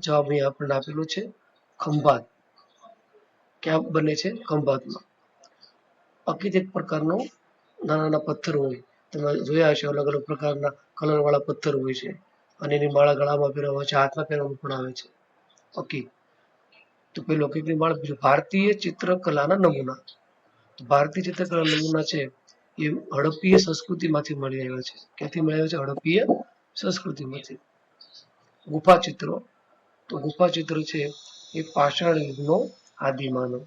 જવાબ અહીંયા આપણને આપેલું છે, ખંભાત. ક્યાં બને છે? ખંભાતમાં. અકિત એક પ્રકારનો નાના નાના પથ્થર હોય. તમે જોયા હશે અલગ અલગ પ્રકારના કલરવાળા પથ્થર હોય છે. અને એની માળા ગળામાં પહેરવામાં છે, હાથમાં પહેરવામાં પણ આવે છે. અકીત તો પેલો અકીતની માળા બીજું ભારતીય ચિત્રકલાના નમૂના. ભારતીય ચિત્રકલા નમૂના છે, એ હડપ્પીય સંસ્કૃતિમાંથી મળી આવ્યા છે. ક્યાંથી મળી આવ્યા છે? હડપ્પીય સંસ્કૃતિમાંથી. ગુફા ચિત્રો તો ગુફા ચિત્ર છે એ પાષાણ યુગનો આદિમાનવ.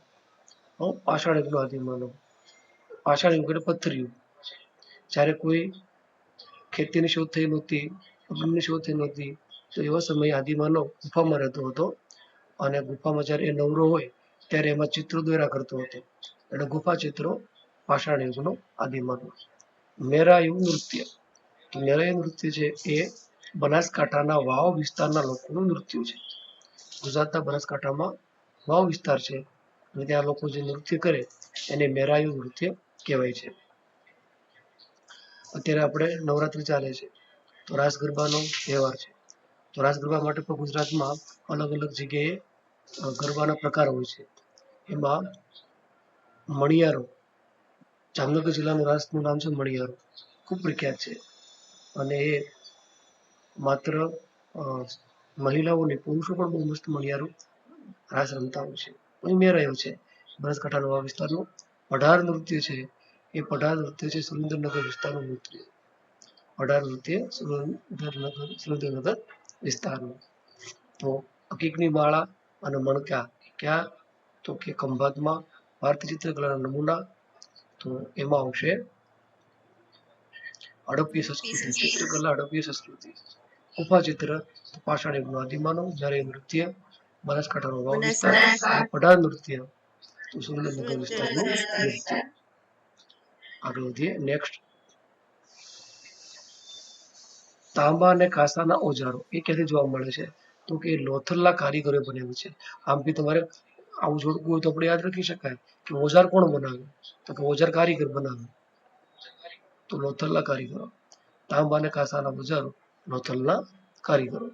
પાષાણ યુગનો આદિમાનવ. પાષાણ યુગ એટલે પથ્થર યુગ. જ્યારે કોઈ ખેતીની શોધ થઈ નહોતી અગ્નિની શોધ થઈ નહોતી, તો એવા સમયે આદિમાનવ ગુફામાં રહેતો હતો. અને ગુફામાં જ્યારે એ નવરો હોય, ત્યારે એમાં ચિત્રો દ્વારા કરતો હતો. એટલે ગુફા ચિત્રો પાષાણ યુગનો આદિમાનવ. મેરાયુ નૃત્ય. મેરાયુ નૃત્ય છે એ બનાસકાંઠાના વાવ વિસ્તારના લોકોનું નૃત્ય છે. ગુજરાતના બનાસકાંઠામાં વાવ વિસ્તાર છે અને ત્યાં લોકો જે નૃત્ય કરે એને મેરાયુ નૃત્ય કહેવાય છે. અત્યારે આપણે નવરાત્રી ચાલે છે. તો રાસ ગરબાનો તહેવાર છે. તો રાસ ગરબા માટે પણ ગુજરાતમાં અલગ અલગ જગ્યાએ ગરબાના પ્રકાર હોય છે. એમાં મણિયારો, જામનગર જિલ્લાનું રાસનું નામ છે મણિયારો. ખૂબ પ્રખ્યાત છે. અને એ માત્ર અ, મહિલાઓ નહીં પુરુષો પણ બહુ મસ્ત મણિયારો રાસ રમતા હોય છે. અહીં છે? બનાસકાંઠાનો આ વિસ્તારનું પઢાર નૃત્ય છે. એ પઢાર નૃત્ય છે સુરેન્દ્રનગર વિસ્તારનું નૃત્ય. પઢાર નૃત્ય સુરેન્દ્રનગર સુરેન્દ્રનગર વિસ્તારનું. તો હકીકની માળા અને મણકા ક્યાં? તો કે ખંભાતમાં ભારતીય ચિત્રકલાના નમૂના. તો એમાં આવશે હડપ્પી સંસ્કૃતિ ચિત્રકલા હડપ્પી સંસ્કૃતિ. ગુફા ચિત્ર તો પાષાણ યુગનો આદિમાનવ જ્યારે નૃત્ય બનાસકાંઠાનો વાવ વિસ્તાર પઢાર નૃત્ય તો સુરેન્દ્રનગર વિસ્તારનું નૃત્ય આગળ વધીએ નેક્સ્ટ તાંબા અને કાંસાના ઓજારો એ ક્યાંથી જોવા મળે છે? તો કે લોથલના કારીગરોએ બનાવ્યું છે. આમ બી તમારે આવું જોડકું હોય તો આપણે યાદ રાખી શકાય કે ઓજાર કોણ બનાવે? તો કે ઓજાર કારીગર બનાવે. તો લોથલના કારીગરો. તાંબા અને કાંસાના ઓજારો. લોથલના કારીગરો.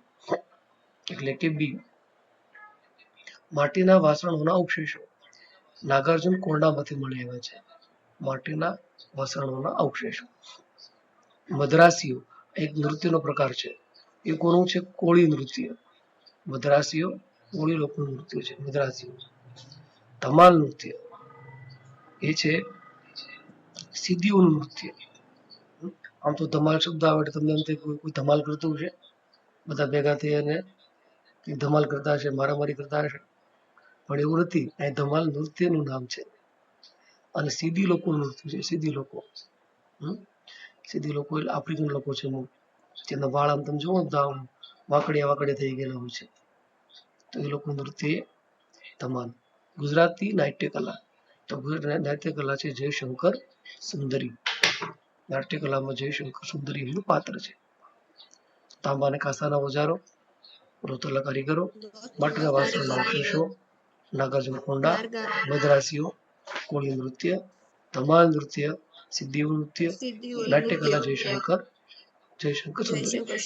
એટલે કે બી. માટીના વાસણોના અવશેષો. નાગાર્જુન કોરડામાંથી મળી આવ્યા છે. માટીના વાસણોના અવશેષો. મદ્રાસીઓ એક નૃત્યનો પ્રકાર છે. એ કોનું છે? કોળી નૃત્ય. મદ્રાસીઓ કોળી લોકોનું નૃત્ય છે. મદ્રાસીઓ. ધમાલ નૃત્ય. એ છે સિદ્ધિઓનું નૃત્ય. આમ તો ધમાલ શબ્દ આવે એટલે તમને એમ થાય કોઈ કોઈ ધમાલ કરતું હશે? બધા ભેગા થઈ અને ધમાલ કરતા હશે, મારામારી કરતા હશે. પણ એવું નથી. અહીં ધમાલ નૃત્યનું નામ છે. અને સીધી લોકોનું નૃત્ય છે. સીધી લોકો. સીધી લોકો એટલે આફ્રિકન લોકો છે અમુક જેના વાળ આમ તમે જુઓ તો આમ વાકડિયા વાકડિયા થઈ ગયેલા હોય છે. તો એ લોકોનું નૃત્ય ધમાલ. ગુજરાતી નાટ્યકલા. તો ગુજરાત નાટ્યકલા છે જયશંકર સુંદરી. નાટ્યકલામાં જયશંકર સુંદરી એમનું પાત્ર છે. તાંબા અને કાંસાના ઓજારો રોતલા કારીગરો માટીના વાસણના અવશેષો નાગાર્જુન કોંડા મદ્રાસીઓ કોળી નૃત્ય ધમાલ નૃત્ય સિદ્ધિઓ નૃત્ય નાટ્યકલા જયશંકર જયશંકર સુંદર.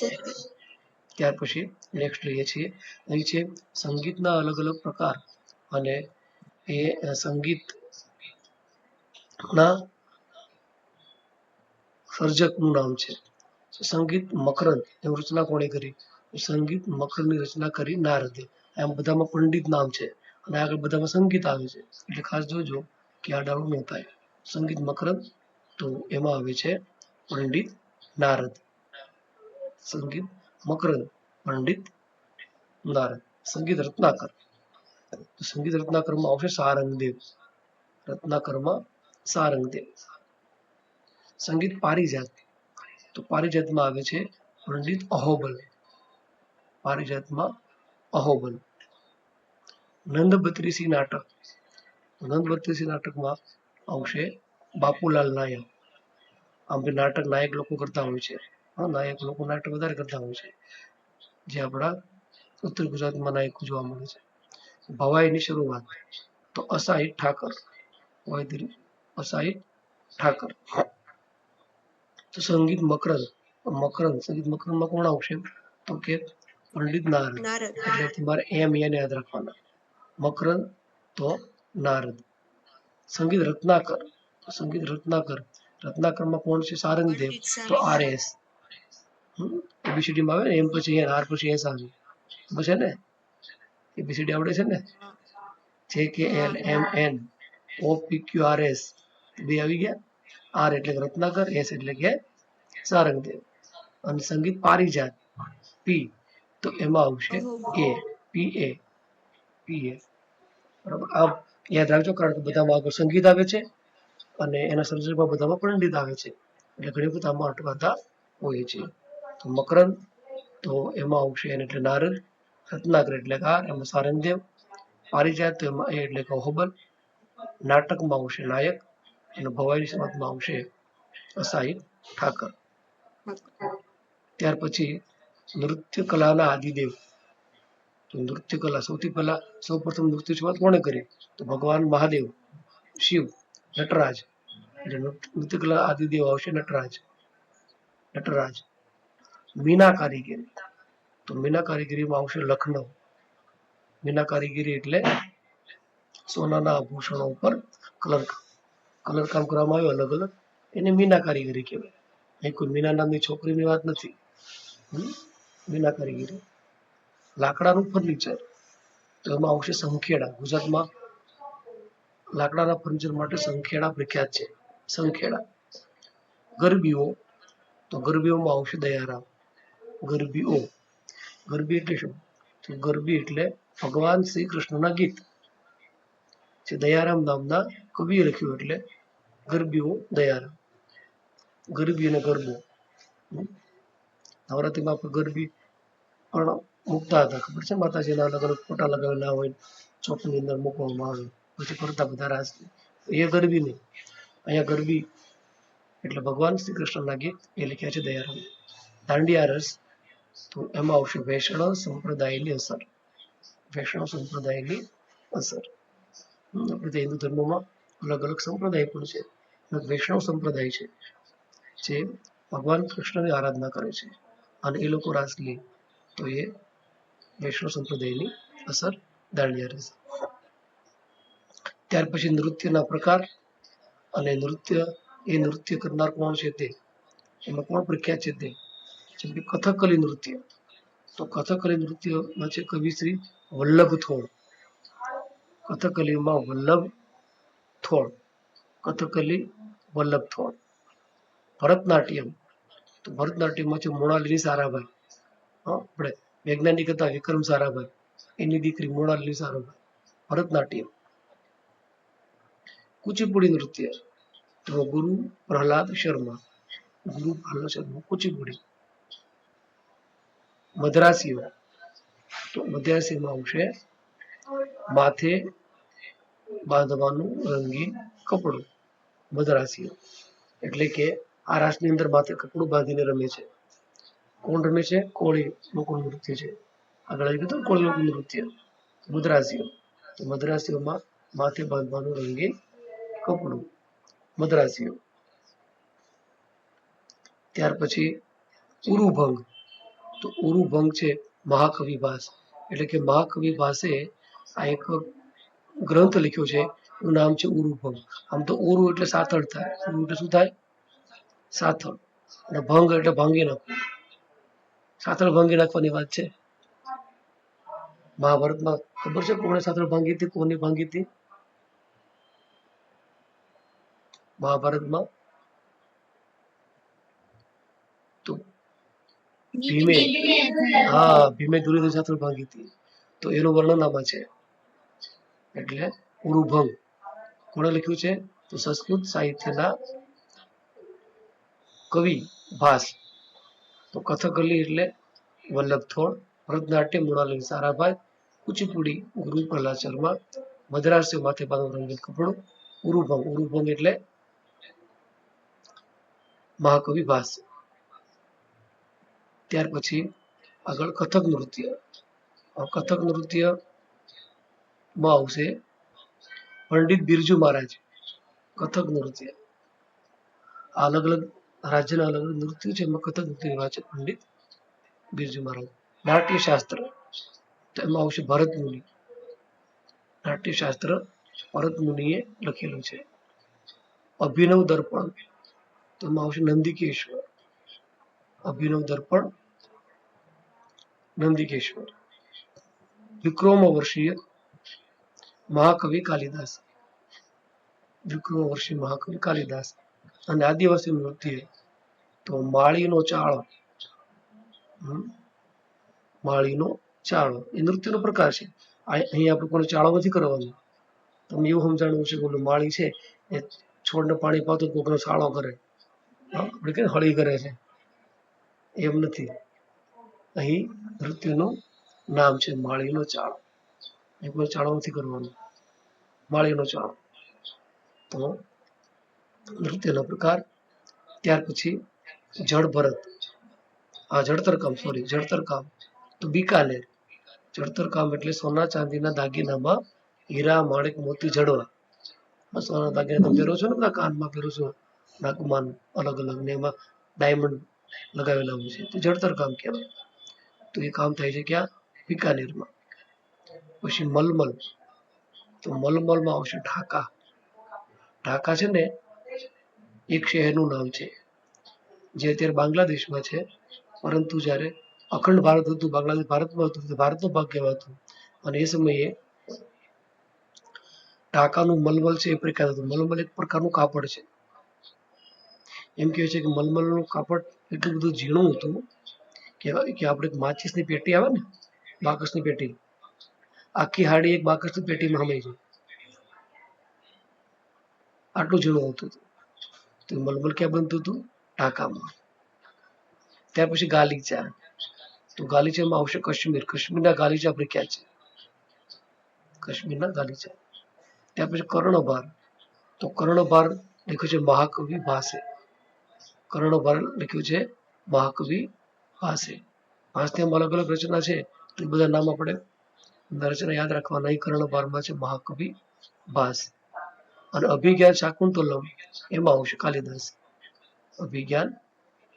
ત્યાર પછી નેક્સ્ટ લઈએ છીએ. અહીં છે સંગીતના અલગ અલગ પ્રકાર અને એ સંગીત સંગીતના સર્જકનું નામ છે. સંગીત મકરંદ, એની રચના કોણે કરી? સંગીત મકરની રચના કરી નારદે. એમ બધામાં પંડિત નામ છે અને આગળ બધામાં સંગીત આવે છે. એટલે ખાસ જોજો કે આ ડાળું ન સંગીત મકરંદ, તો એમાં આવે છે પંડિત નારદ. સંગીત મકરંદ, પંડિત નારદ. સંગીત રત્નાકર. સંગીત રત્નાકરમાં આવશે સારંગદેવ. રત્નાકરમાં સારંગદેવ. સંગીત પારિજાત. તો પારિજાતમાં આવે છે પંડિત અહોબલ. પારિજાતમાં અહોબલ. નંદ બત્રીસી નાટક. નંદ બત્રીસી નાટકમાં આવશે બાપુલાલ નાયક. આમ કે નાટક નાયક લોકો કરતા હોય છે. હા, નાયક લોકો નાટક વધારે કરતા હોય છે. જે આપણા ઉત્તર ગુજરાતમાં નાયકો જોવા મળે છે. ભવાઈની શરૂઆત. તો અસાહિત ઠાકર. અસાહિત ઠાકર. તો સંગીત મકરંદ મકરંદ સંગીત મકરંદમાં કોણ આવશે તો કે પંડિત નારદ એટલે તમારે એમ એને યાદ રાખવાના. મકરંદ તો નારદ. સંગીત રત્નાકર. તો સંગીત રત્નાકર. રત્નાકરમાં કોણ છે? સારંગદેવ. દેવ તો. આર એસ એબીસીડી માં આવે ને એમ પછી આર પછી એસ આવે. બસ ને એબીસીડી આવડે છે ને? જે કે L M N. O P Q R S. બે આવી ગયા? આર એટલે કે રત્નાકર, એસ એટલે કે સારંગદેવ. અને સંગીત પારિજાત, પી. તો એમાં આવશે એ પી એ પી એ બરાબર? આ યાદ રાખજો, કારણ કે બધામાં આગળ સંગીત આવે છે અને એના સર્જનમાં બધામાં પંડિત આવે છે. એટલે ઘણી વખત આમાં અટવાતા હોય છે. તો મકરંદ, તો એમાં આવશે એને એટલે નારદ, રત્નાકર એટલે કે આર, એમાં સારંગદેવ, પારિજાત, તો એમાં એ એટલે કે હોબલ. નાટકમાં આવશે નાયક ભવાઈની સમાજમાં આવશે. અસાહિત ઠાકર. ત્યાર પછી નૃત્ય કલાના આદિદેવ. તો નૃત્ય કલા સૌથી પહેલા, સૌ પ્રથમ નૃત્ય શરૂઆત કોણે કરી? તો ભગવાન મહાદેવ, શિવ, નટરાજ. એટલે નૃત્ય કલા આદિદેવ આવશે નટરાજ. નટરાજ. મીના કારીગરી. તો મીના કારીગરીમાં આવશે લખનઉ. મીના કારીગરી એટલે સોનાના આભૂષણો ઉપર કલર કલર કામ કરવામાં આવ્યું અલગ અલગ, એને મીના કારીગરી કહેવાય. અહીં કોઈ મીના નામની છોકરીની વાત નથી. મીના કારીગરી. લાકડાનું ફર્નિચર. તો એમાં આવશે સંખેડા. ગુજરાતમાં લાકડાના ફર્નિચર માટે સંખેડા પ્રખ્યાત છે. સંખેડા. ગરબીઓ. તો ગરબીઓમાં આવશે દયારામ. ગરબીઓ. ગરબી એટલે શું? તો ગરબી એટલે ભગવાન શ્રી કૃષ્ણના ગીત. જે દયારામ નામના કવિએ લખ્યું એટલે ગરબીઓ દયારા ગરબી અને ગરબો. નવરાત્રિમાં આપણે ગરબી પણ મૂકતા હતા, ખબર છે? માતાજીના અલગ અલગ ફોટા લગાવેલા હોય, ચોકની અંદર મૂકવામાં આવે. પછી ફરતા બધા રાસ. એ ગરબી નહીં. અહીંયા ગરબી એટલે ભગવાન શ્રી કૃષ્ણના ગીત એ લખ્યા છે દયારામ દાંડિયા રસ. તો એમાં આવશે વૈષ્ણવ સંપ્રદાયની અસર. વૈષ્ણવ સંપ્રદાયની અસર. આપણે હિન્દુ ધર્મમાં અલગ અલગ સંપ્રદાય પણ છે. વૈષ્ણવ સંપ્રદાય છે, જે ભગવાન કૃષ્ણની આરાધના કરે છે. અને એ લોકો રાસ તો એ વૈષ્ણવ સંપ્રદાયની અસર દાંડિયા રહેશે. ત્યાર પછી નૃત્યના પ્રકાર અને નૃત્ય, એ નૃત્ય કરનાર કોણ છે તે? એમાં કોણ પ્રખ્યાત છે તે? જેમ કે કથકલી નૃત્ય. તો કથકલી નૃત્યમાં છે કવિ શ્રી વલ્લભ થોળ. કથકલીમાં વલ્લભ થોળ. કથકલી વલ્લભ થોળ ભરતનાટ્યમ. તો ભરતનાટ્યમમાં છે મોનાલિની સારાભાઈ. હા, આપણે વૈજ્ઞાનિક હતા, વિક્રમ સારાભાઈ. એની દીકરી મોનાલિની સારાભાઈ. ભરતનાટ્યમ. કુચીપુડી નૃત્ય. તો ગુરુ પ્રહલાદ શર્મા. ગુરુ પ્રહલાદ શર્મા, કુચીપુડી. મદ્રાસીઓ. તો મદ્રાસીમાં આવશે માથે બાંધવાનું રંગીન કપડું. મદ્રાસીઓ. એટલે કે આ રાસની અંદર માત્ર કપડું બાંધીને રમે છે. કોણ રમે છે? કોળી લોકોનું નૃત્ય છે. આગળ આવી ગયું કોળી લોકોનું નૃત્ય. મદ્રાસીઓ. તો મદ્રાસીઓમાં માથે બાંધવાનું રંગીન કપડું. મદ્રાસીઓ. ત્યાર પછી ઉરુભંગ. તો ઉરુભંગ છે મહાકવિ ભાસ એટલે કે મહાકવિ ભાસે આ એક ગ્રંથ લખ્યો છે એનું નામ છે ઉરુભંગ આમ તો ઉરુ એટલે સાથળ થાય. ઉરુ એટલે શું થાય? સાથળ. અને ભંગ એટલે ભાંગી નાખવું. સાથળ ભાંગી નાખવાની વાત છે? મહાભારતમાં ખબર છે કોને સાથળ ભાંગી હતી? કોની ભાંગી હતી? મહાભારતમાં? તો ભીમે. હા, ભીમે દુર્યોધન સાથે ભાંગી હતી. તો એનું વર્ણન આમાં છે. એટલે ઉરુભંગ કોણે લખ્યું છે? તો સંસ્કૃત સાહિત્યના કવિ ભાસ. તો કથકલી એટલે વલ્લભ થોળ, ભરતનાટ્યમ મૃણાલિની સારાભાઈ, કુચીપુડી, ગુરુ પ્રહલાદ શર્મા, મદ્રાસી માથે બાંધવું રંગીન કપડું ઉરુભંગ ઉરુભંગ એટલે મહાકવિ ભાસ. ત્યાર પછી આગળ કથક નૃત્ય. આ કથક નૃત્યમાં આવશે પંડિત બિરજુ મહારાજ, કથક નૃત્ય. અલગ અલગ રાજ્યના અલગ અલગ નૃત્યો છે, એમાં કથક નૃત્ય છે પંડિત બિરજુ મહારાજ. નાટ્યશાસ્ત્ર એમાં આવશે ભરત મુનિ. નાટ્યશાસ્ત્ર ભરત મુનિએ લખેલું છે. અભિનવ દર્પણ, તો એમાં આવશે નંદિકેશ્વર. અભિનવ દર્પણ, નંદિકેશ્વર. વિક્રમ વર્ષીય મહાકવિ કાલિદાસ. વિક્રમ વર્ષીય મહાકવિ કાલિદાસ. અને આદિવાસી નૃત્ય તો માળીનો ચાળો. માળીનો ચાળો. એ નૃત્યનો પ્રકાર છે. અહીં આપણે કોઈ ચાળો નથી કરવાનો. તમે એવું સમજાણવું છે કે ઓલું માળી છે એ છોડને પાણી પાતો કોકનો ચાળો કરે. આપણે કે હળી કરે છે? એમ નથી. અહીં નૃત્યનું નામ છે માળીનો ચાળો. એ કોઈ ચાળો નથી કરવાનો. માળીનો ચાળો. તો નૃત્યનો પ્રકાર, ત્યાર પછી જળ ભરત. આ જળતર કામ સોરી જળતર કામ. તો બીકાનેર. જળતર કામ એટલે સોના ચાંદીના દાગીનામાં હીરા, માણેક, મોતી, જડવા. સોના દાગીના તમે પહેરો છો ને બધા કાનમાં પહેરો છો? નાકમાન અલગ અલગ ને એમાં ડાયમંડ લગાવેલા હોય છે. તો જળતર કામ કહેવાય. તો એ કામ થાય છે ક્યાં? બીકાનેરમાં. પછી મલમલ. તો મલમલમાં આવશે ઢાકા. ઢાકા છે ને, એક શહેરનું નામ છે. જે અત્યારે બાંગ્લાદેશમાં છે. પરંતુ જ્યારે અખંડ ભારત હતું, બાંગ્લાદેશ ભારતમાં હતું ભારતનો ભાગ કહેવાતું. અને એ સમયે ઢાકાનું મલમલ છે, એ પ્રખ્યાત હતું. મલમલ એક પ્રકારનું કાપડ છે. એમ કહે છે કે મલમલનું કાપડ એટલું બધું ઝીણું હતું કે કે આપણે માચિસની પેટી આવે ને બાકસની પેટી આખી હાડી એક બાકસની પેટીમાં હમાઈ ગઈ આટલું ઝીણું હતું તો મલમલ ક્યાં બનતું હતું? ઢાકામાં. ત્યાર પછી ગાલીચા. તો ગાલીચામાં આવશે કાશ્મીર. કાશ્મીરના ગાલીચા પ્રખ્યાત છે? કાશ્મીરના ગાલીચા. ત્યાર પછી કર્ણભાર. તો કર્ણભાર લખ્યું છે મહાકવિ ભાસે. કર્ણભાર લખ્યું છે મહાકવિ ભાસે. ભાસની અલગ અલગ રચના છે. તો બધા નામ આપણે રચના યાદ રાખવાના અહીં કર્ણભારમાં છે મહાકવિ ભાસ અને અભિજ્ઞાન શાકુંતલમ એમાં આવશે કાલિદાસ. અભિજ્ઞાન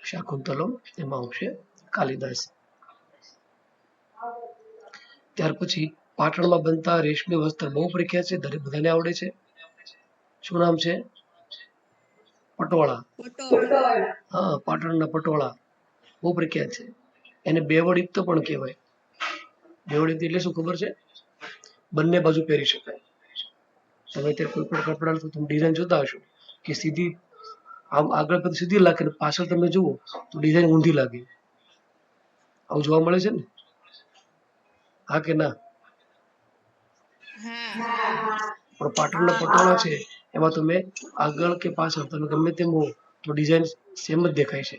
શાકુંતલમ એમાં આવશે કાલિદાસ. ત્યાર પછી પાટણમાં બનતા રેશમી વસ્ત્ર બહુ પ્રખ્યાત છે દરેક બધાને આવડે છે. શું નામ છે? પટોળા. હા પાટણના પટોળા બહુ પ્રખ્યાત છે. એને બેવડયુક્ત પણ કહેવાય. બેવડયુક્ત એટલે શું ખબર છે? બંને બાજુ પહેરી શકાય. તમે અત્યારે કોઈ પણ કપડા તો તમે ડિઝાઇન જોતા હશો કે સીધી આમ આગળ પછી સીધી લાગે ને પાછળ તમે જુઓ તો ડિઝાઇન ઊંધી લાગે. આવું જોવા મળે છે ને? હા કે ના? પણ પાટણના પટોળા છે એમાં તમે આગળ કે પાછળ તમે ગમે તેમ હો તો ડિઝાઇન સેમ જ દેખાય છે.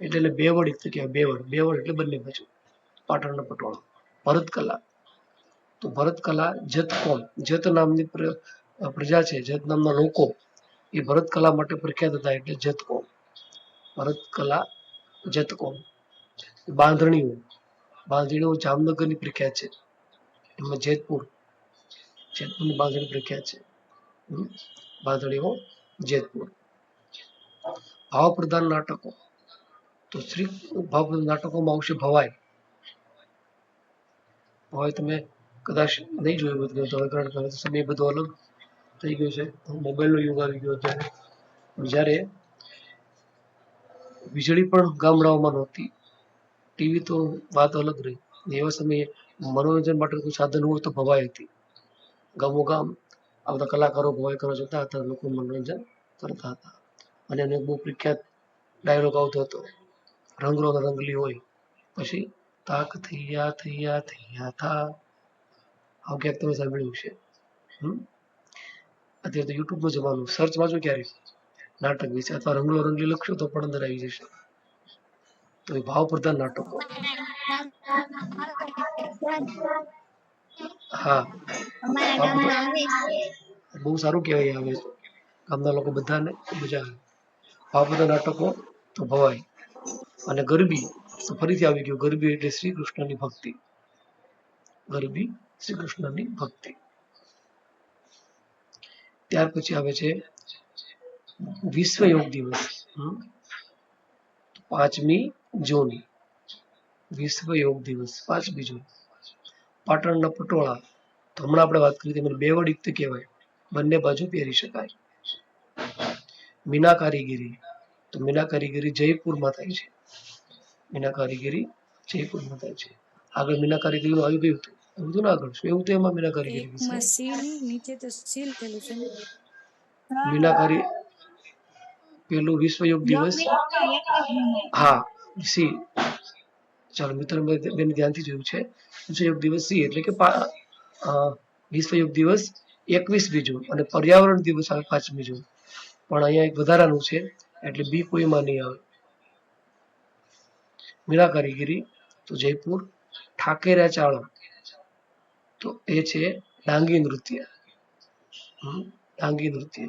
એટલે એને બેવડ બે કહેવાય બે વડ એટલે બંને બાજુ પાટણના પટોળા. ભરતકલા તો ભરતકલા જત કોમ જત નામની પ્રજા છે. જત નામના લોકો એ ભરતકલા માટે પ્રખ્યાત હતા એટલે જત કોમ ભરતકલા જત કોમ બાંધણીઓ. બાંધણીઓ જામનગરની પ્રખ્યાત છે. એમાં જેતપુર, જેતપુરની બાંધણી પ્રખ્યાત છે. બાંધણીઓ જેતપુર. ભાવ પ્રધાન નાટકો. તો શ્રી ભાવ નાટકોમાં આવશે ભવાઈ. ભવાઈ તમે કદાચ નહીં જોયું હોય તો કારણ કે સમય બધો અલગ થઈ ગયો છે. મોબાઈલનો યુગ આવી ગયો અત્યારે જ્યારે વીજળી પણ ગામડાઓમાં નહોતી, ટીવી તો વાત અલગ રહી. એવા સમયે મનોરંજન માટે કોઈ સાધન હોય તો ભવાઈ હતી. ગામો ગામ આ બધા કલાકારો ભવાઈ કરવા જતા હતા, લોકો મનોરંજન કરતા હતા. અને એને બહુ પ્રખ્યાત ડાયલોગ આવતો હતો. રંગ રંગલી હોય. પછી તાક થૈયા થૈયા થૈયા થા. આવું ક્યાંક તમે સાંભળ્યું છે અત્યારે તો યુટ્યુબનો જમાનો સર્ચ વાંચો ક્યારે નાટક વિશે. અથવા રંગલો રંગલી લખશો તો પણ અંદર આવી જશે. તો એ ભાવ પ્રધાન નાટકો. હા. બહુ સારું કહેવાય આવે ગામના લોકો બધાને મજા આવે. ભાવ પ્રધાન નાટકો તો ભવાય. અને ગરબી. ફરીથી આવી ગયું, ગરબી એટલે શ્રી કૃષ્ણની ભક્તિ. ગરબી શ્રી કૃષ્ણની ભક્તિ. ત્યાર પછી આવે છે વિશ્વ યોગ દિવસ પાંચમી જૂન. વિશ્વ યોગ દિવસ, પાંચમી બીજું પાટણના પટોળા. તો હમણાં આપણે વાત કરી હતી બે વડ કહેવાય. બંને બાજુ પહેરી શકાય. મીના કારીગીરી. તો મીના કારીગીરી જયપુરમાં થાય છે. મીના કારીગીરી જયપુરમાં થાય છે. આગળ મીના કારીગીરીનું આવી ગયું હતું એવું તો ના આગળ શું એવું તો એમાં મીના કારીગીરી સીલ નીચે તો સીલ થયેલું છે. મીના મીનાકારી પેલું વિશ્વ યોગ દિવસ? હા સી ચાલો મિત્ર બેન ધ્યાનથી જોયું છે. વિશ્વ યોગ દિવસ સી એટલે કે વિશ્વ યોગ દિવસ એકવીસ બીજું અને પર્યાવરણ દિવસ આવે પાંચમી જૂન. પણ અહીંયા એક વધારાનું છે. એટલે બી કોઈમાં નહીં આવે. મીણા કારીગીરી, તો જયપુર, ઠાકેરા ચાળો તો એ છે ડાંગી નૃત્ય. ડાંગી નૃત્ય.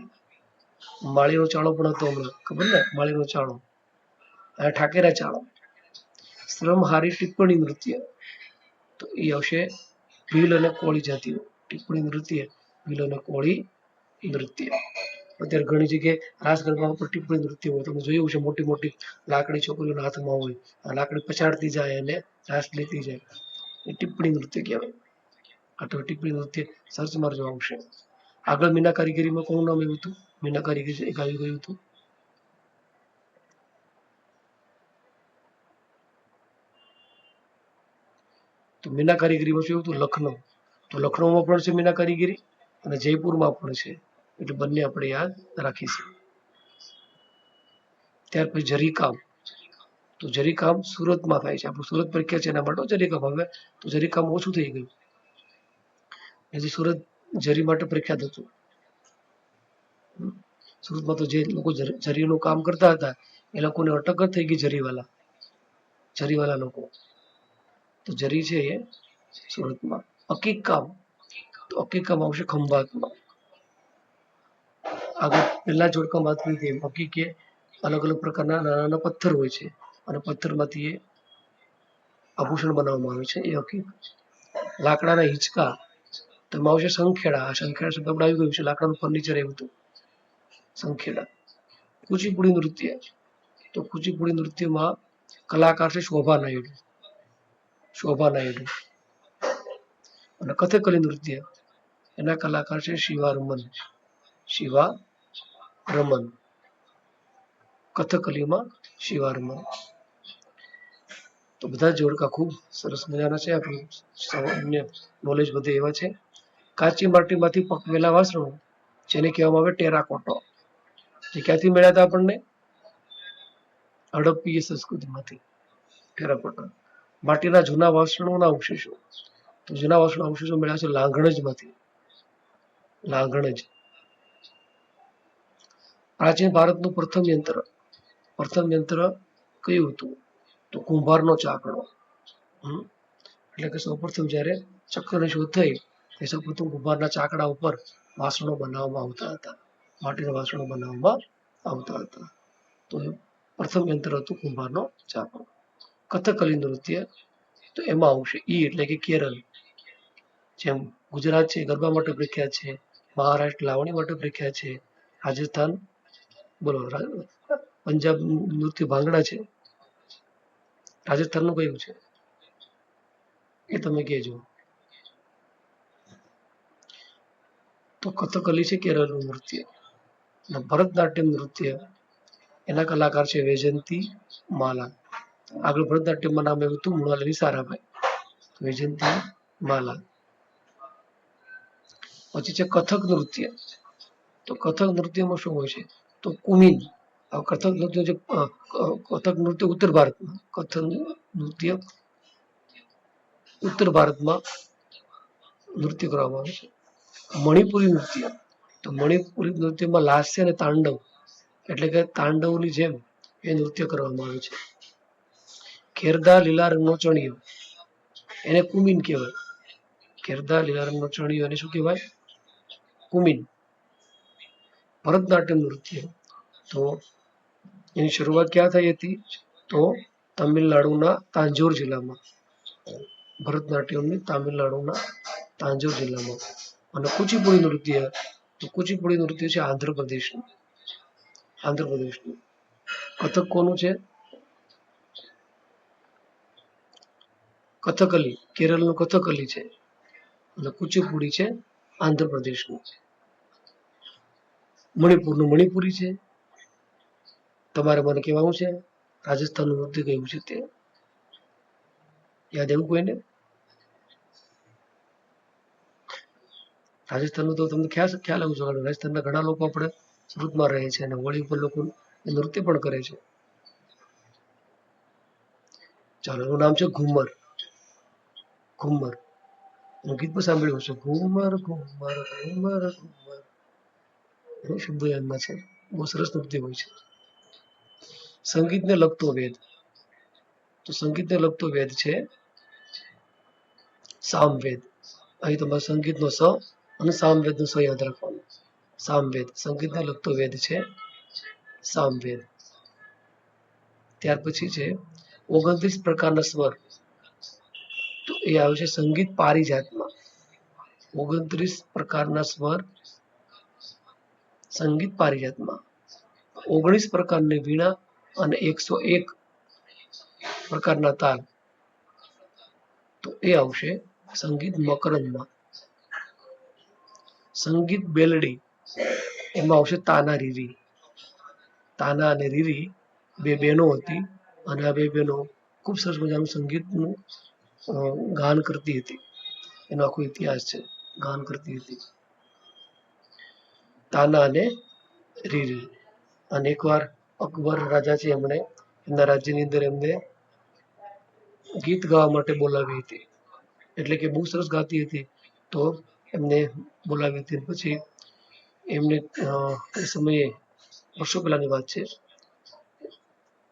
માળીનો ચાળો પણ હતો હમણાં, ખબર ને? માળીનો ચાળો. અને ઠાકેરા ચાળો શ્રમહારી ટિપ્પણી નૃત્ય. તો એ આવશે ભીલ અને કોળી જાતિઓ. ટિપ્પણી નૃત્ય, ભીલ અને કોળી નૃત્ય. અત્યારે ઘણી જગ્યાએ રાસ ઉપર ટિપ્પણી નૃત્ય હોય. તમે જોયું છે મોટી મોટી લાકડી છોકરીઓના હાથમાં હોય. આ લાકડી પછાડતી જાય અને રાસ લેતી જાય. એ ટિપ્પણી નૃત્ય કહેવાય. અથવા ટિપ્પણી નૃત્ય સર્ચ મારજો આવશે. આગળ મીના કારીગરીમાં કોનું નામ આવ્યું હતું? મીના કારીગરી આવી ગયું હતું. તો મીના કારીગરીમાં શું હતું? લખનઉ. તો લખનઉમાં પણ છે મીના કારીગરી અને જયપુરમાં પણ છે. એટલે બંને આપણે યાદ રાખીશું. ત્યાર પછી જરીકામ. તો જરીકામ સુરતમાં થાય છે. આપણું સુરત પ્રખ્યાત છે એના માટે? જરીકામ હવે તો જરીકામ ઓછું થઈ ગયું. હજી સુરત જરી માટે પ્રખ્યાત હતું. સુરતમાં તો જે લોકો જરીનું કામ કરતા હતા, એ લોકોને અટક જ થઈ ગઈ જરીવાલા. જરીવાલા લોકો. તો જરી છે એ સુરતમાં. અકીક કામ. તો અકીક કામ આવશે ખંભાતમાં. આગળ પહેલાં જોડકામ વાત કરી હતી હકીક એ અલગ અલગ પ્રકારના નાના નાના પથ્થર હોય છે અને પથ્થરમાંથી એ આભૂષણ બનાવવામાં આવે છે. એ હકીક લાકડાના હિંચકા, તેમાં આવશે સંખેડા. સંખેડા શબ્દ આપણે આવી ગયું છે. લાકડાનું ફર્નિચર એવું હતું સંખેડા. કુચીપુડી નૃત્ય. તો કુચીપુડી નૃત્યમાં કલાકાર છે શોભા નાયડુ. શોભા નાયડુ. અને કથકલી નૃત્ય. એના કલાકાર છે શિવા રમન. શિવા રમન કથકલીમાં શિવારમન તો બધા જોડકા ખૂબ સરસ મજાના છે. આપણું સામાન્ય નોલેજ બધે એવા છે. કાચી માટીમાંથી પકવેલા વાસણો, જેને કહેવામાં આવે ટેરાકોટો, જે ક્યાંથી મળ્યા હતા આપણને? હડપ્પીય સંસ્કૃતિમાંથી ટેરાકોટા. માટીના જૂના વાસણોના અવશેષો. તો જૂના વાસણો અવશેષો મળ્યા છે લાંઘણજમાંથી લાંઘણજ પ્રાચીન ભારતનું પ્રથમ યંત્ર પ્રથમ યંત્ર કયું હતું? તો કુંભારનો ચાકડો. એટલે કે સૌપ્રથમ જ્યારે ચક્રની શોધ થઈ, તે સૌપ્રથમ કુંભારના ચાકડા ઉપર વાસણો બનાવવામાં આવતા હતા. માટીના વાસણો બનાવવામાં આવતા હતા. તો પ્રથમ યંત્ર હતું કુંભારનો ચાકડો. કથકલી નૃત્ય, તો એમાં આવશે ઈ એટલે કે કેરળ જેમ ગુજરાત છે ગરબા માટે પ્રખ્યાત છે, મહારાષ્ટ્ર, લાવણી માટે પ્રખ્યાત છે, રાજસ્થાન બોલો પંજાબ નૃત્ય ભાંગડા છે? રાજસ્થાનનું કયું છે? એ તમે કહેજો. તો કથકલી છે કેરળનું નૃત્ય. અને ભરતનાટ્યમ નૃત્ય. એના કલાકાર છે વૈજયંતી માલા. આગળ ભરતનાટ્યમમાં નામ એવું હતું મૃણાલિની સારાભાઈ. વૈજયંતી માલા. પછી છે કથક નૃત્ય. તો કથક નૃત્યમાં શું હોય છે? તો કુમિન કથક નૃત્ય જે કથક નૃત્ય ઉત્તર ભારતમાં, કથક નૃત્ય ઉત્તર ભારતમાં નૃત્ય કરવામાં આવે છે. મણિપુરી નૃત્ય, તો મણિપુરી નૃત્યમાં લાસ્ય અને તાંડવ, એટલે કે તાંડવની જેમ એ નૃત્ય કરવામાં આવે છે. ખેરદા લીલા રંગનો ચણિયો, એને કુમિન કહેવાય. ખેરદા લીલા રંગનો ચણિયો એને શું કહેવાય? કુમિન. ભરતનાટ્યમ નૃત્ય. તો એની શરૂઆત ક્યાં થઈ હતી? તો તમિલનાડુના તાંજોર જિલ્લામાં. ભરતનાટ્યમની તામિલનાડુના તાંજોર જિલ્લામાં. અને કુચીપુડી નૃત્ય, તો કુચીપુડી નૃત્ય છે આંધ્રપ્રદેશનું. આંધ્રપ્રદેશનું. કથક કોનું છે? કથકલી, કેરળનું કથકલી છે. અને કુચીપુડી છે આંધ્રપ્રદેશનું. મણિપુરનું મણિપુરી છે. તમારે મને કહેવાનું છે, રાજસ્થાનનું નૃત્ય કયું છે તે? યાદ એવું કોઈને? રાજસ્થાનનું તો તમને ખ્યાલ ખ્યાલ આવું કારણ રાજસ્થાનના ઘણા લોકો આપણે સુરતમાં રહે છે અને હોળી ઉપર લોકો નૃત્ય પણ કરે છે. ચાલો, એનું નામ છે ઘુમર. ઘુમર. એનું ગીત પણ સાંભળ્યું છે ઘુમર ઘુમર ઘુમર ઘુમર. એનો શબ્દો યાદમાં છે. બહુ સરસ નૃત્ય હોય છે. સંગીતને લગતો વેદ. તો સંગીતને લગતો વેદ છે સામવેદ. અહીં તમારે સંગીતનો સ અને સામવેદનો સ યાદ રાખવાનો. સામવેદ. સંગીતને લગતો વેદ છે સામવેદ. ત્યાર પછી છે ઓગણત્રીસ પ્રકારના સ્વર. તો એ આવે છે સંગીત પારિજાતમાં. ઓગણત્રીસ પ્રકારના સ્વર સંગીત પારિજાતમાં ઓગણીસ પ્રકારની વીણા અને એકસો એક પ્રકારના તાલ. તો એ આવશે સંગીત મકરંદમાં. સંગીત બેલડી, એમાં આવશે તાના રીરી. તાના અને રીરી બે બહેનો હતી અને આ બે બહેનો ખૂબ સરસ મજાનું સંગીતનું ગાન કરતી હતી. એનો આખો ઇતિહાસ છે, ગાન કરતી હતી. તાના અને રીરી. અને એકવાર અકબર રાજા છે એમણે એમના રાજ્યની અંદર એમને ગીત ગાવા માટે બોલાવી હતી. એટલે કે બહુ સરસ ગાતી હતી. તો એમને બોલાવી હતી. પછી એમને એ સમયે વર્ષો પહેલાની વાત છે.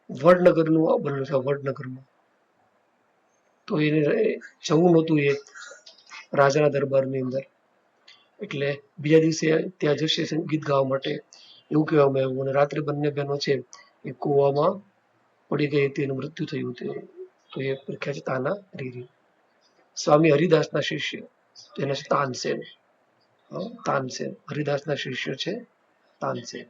વડનગરનું બન્યું છે, વડનગરમાં. તો એને જવું નહોતું એ રાજાના દરબારની અંદર. એટલે બીજા દિવસે ત્યાં જશે ગીત ગાવા માટે. એવું કહેવામાં આવ્યું અને રાત્રે બંને બહેનો છે એ કૂવામાં પડી ગઈ હતી એનું મૃત્યુ થયું હતું. તો એ પ્રખ્યાત તાના રીરી. સ્વામી હરિદાસના શિષ્ય. એના છે તાનસેન. તાનસેન. હરિદાસના શિષ્ય છે તાનસેન.